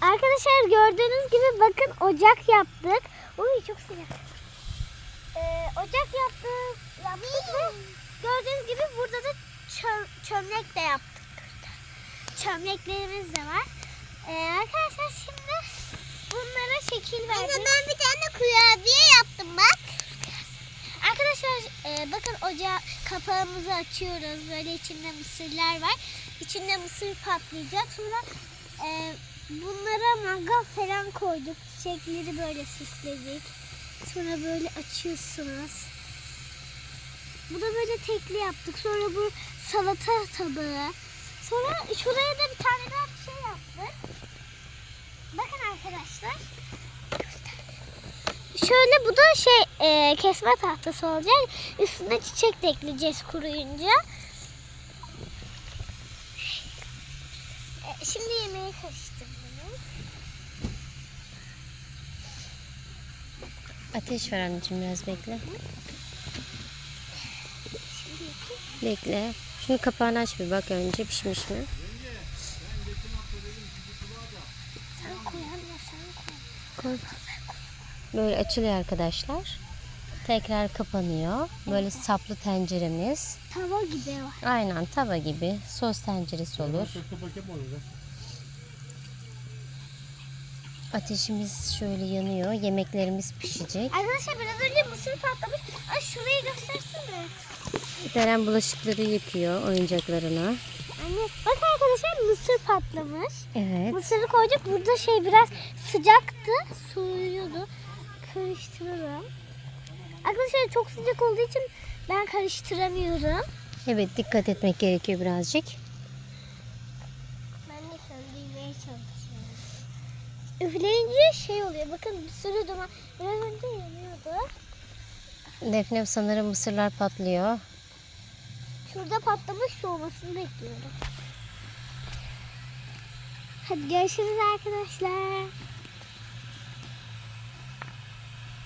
Arkadaşlar gördüğünüz gibi bakın ocak yaptık. Uy çok sıcak. Ee, ocak yaptık. Yaptık ve gördüğünüz gibi burada da çö- çömlek de yaptık. Çömleklerimiz de var. Ee, arkadaşlar şimdi bunlara şekil verdik. ben bir tane kurabiye yaptım bak. Arkadaşlar e, bakın ocağı kapağımızı açıyoruz. Böyle içinde mısırlar var. İçinde mısır patlayacak. Sonra e, bunlara mangal falan koyduk. Çiçekleri böyle süsledik. Sonra böyle açıyorsunuz. Bu da böyle tekli yaptık. Sonra bu salata tabağı. Sonra şuraya da bir tane daha bir şey yaptık. Bakın arkadaşlar. Şöyle bu da şey e, kesme tahtası olacak. Üstüne çiçek de ekleyeceğiz kuruyunca. E, şimdi yemeği karıştırdım. Ateş ver anneciğim biraz bekle. Şimdi. Bekle. Şunu kapağını aç bir bak önce pişmiş mi? Sen koy anne sen koy. Koy. Böyle açılıyor arkadaşlar. Tekrar kapanıyor. Böyle saplı tenceremiz. Tava gibi var. Aynen tava gibi sos tenceresi olur. Ateşimiz şöyle yanıyor. Yemeklerimiz pişecek. Arkadaşlar biraz önce mısır patlamış. Ay şurayı göstersene. Deren bulaşıkları yıkıyor oyuncaklarına. Anne bak arkadaşlar mısır patlamış. Evet. Mısırı koyduk. Burada şey biraz sıcaktı. Soğuyordu. Karıştıralım. Arkadaşlar çok sıcak olduğu için ben karıştıramıyorum. Evet dikkat etmek gerekiyor birazcık. Ben de söndürmeye çalışıyorum. Üfleyince şey oluyor. Bakın bir sürü duman. Biraz önce yanıyordu. Defne sanırım mısırlar patlıyor. Şurada patlamış soğumasını bekliyorum. Hadi görüşürüz arkadaşlar.